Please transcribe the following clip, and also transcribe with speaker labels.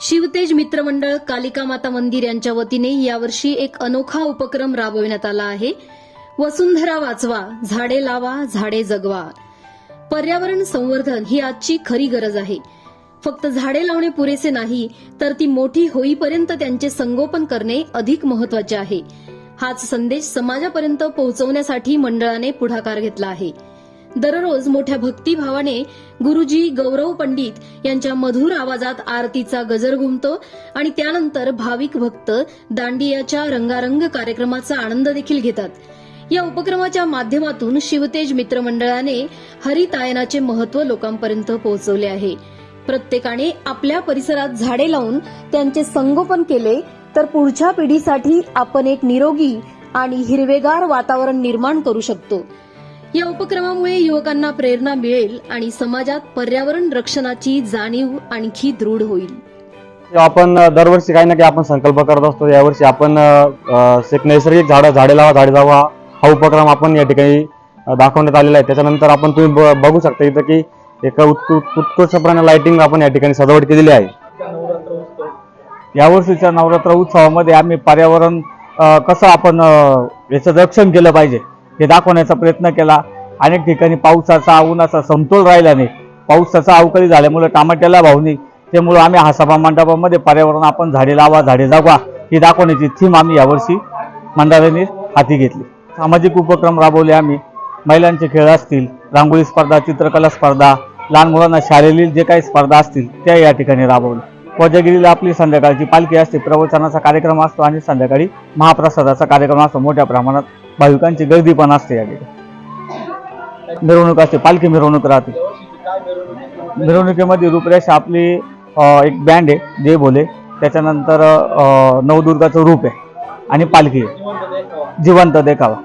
Speaker 1: शिवतेज मित्रमंडळ कालिका माता मंदिर यांच्या वतीने यावर्षी एक अनोखा उपक्रम राबविण्यात आला आहे. वसुंधरा वाचवा झाडे लावा झाडे जगवा. पर्यावरण संवर्धन ही आजची खरी गरज आहे. फक्त झाडे लावणे पुरेसे नाही तर ती मोठी होईपर्यंत त्यांचे संगोपन करणे अधिक महत्त्वाचे आहे. हाच संदेश समाजापर्यंत पोहोचवण्यासाठी मंडळाने पुढाकार घेतला आहे. दररोज मोठ्या भक्तिभावाने गुरुजी गौरव पंडित यांच्या मधुर आवाजात आरतीचा गजर घुमतो आणि त्यानंतर भाविक भक्त दांडियाच्या रंगारंग कार्यक्रमाचा आनंद देखील घेतात. या उपक्रमाच्या माध्यमातून शिवतेज मित्रमंडळाने हरितायनाचे महत्त्व लोकांपर्यंत पोहोचवले आहे. प्रत्येकाने आपल्या परिसरात झाडे लावून त्यांचे संगोपन केले तर पुढच्या पिढीसाठी आपण एक निरोगी आणि हिरवेगार वातावरण निर्माण करू शकतो. या उपक्रमामुळे युवकांना प्रेरणा मिळेल आणि समाजात पर्यावरण रक्षणाची जाणीव आणखी दृढ होईल.
Speaker 2: आपण दरवर्षी काही ना काही आपण संकल्प करत असतो यावर्षी आपण नैसर्गिक झाडं झाडे लावा झाडे जावा हा उपक्रम आपण या ठिकाणी दाखवण्यात आलेला आहे. त्याच्यानंतर आपण तुम्ही ब- बघू शकता इथं की एका उत्कृ- उत्कृष्टपणे लाइटिंग आपण या ठिकाणी सजावट केलेली आहे.
Speaker 3: यावर्षीच्या नवरात्र उत्सवामध्ये आम्ही पर्यावरण कसं आपण याचं रक्षण केलं पाहिजे? हे दाखवण्याचा प्रयत्न केला. अनेक ठिकाणी पावसाचा उन्हाचा समतोल राहिल्याने पावसाचा अवकाळी झाल्यामुळे टमाट्याला भाव नाही. त्यामुळे आम्ही हा सभा मंडपामध्ये पर्यावरण आपण झाडे लावा झाडे जागवा ही दाखवण्याची थीम आम्ही यावर्षी मंडळाने हाती घेतली. सामाजिक उपक्रम राबवले आम्ही. महिलांचे खेळ असतील रांगोळी स्पर्धा चित्रकला स्पर्धा लहान मुलांना शाळेतील जे काही स्पर्धा असतील त्या या ठिकाणी राबवल्या. कोजागिरीला आपली संध्याकाळची पालखी असते. प्रवचनाचा कार्यक्रम असतो आणि संध्याकाळी महाप्रसादाचा कार्यक्रम असतो. मोठ्या प्रमाणात भाविकांची गर्दी पण असते या ठिकाणी. मिरवणूक असते पालखी मिरवणूक राहते. मिरवणुकीमध्ये रूपरेषा आपली एक बँड आहे जय भोले. त्याच्यानंतर नवदुर्गाचं रूप आहे आणि पालखी आहे. जिवंत देखावा.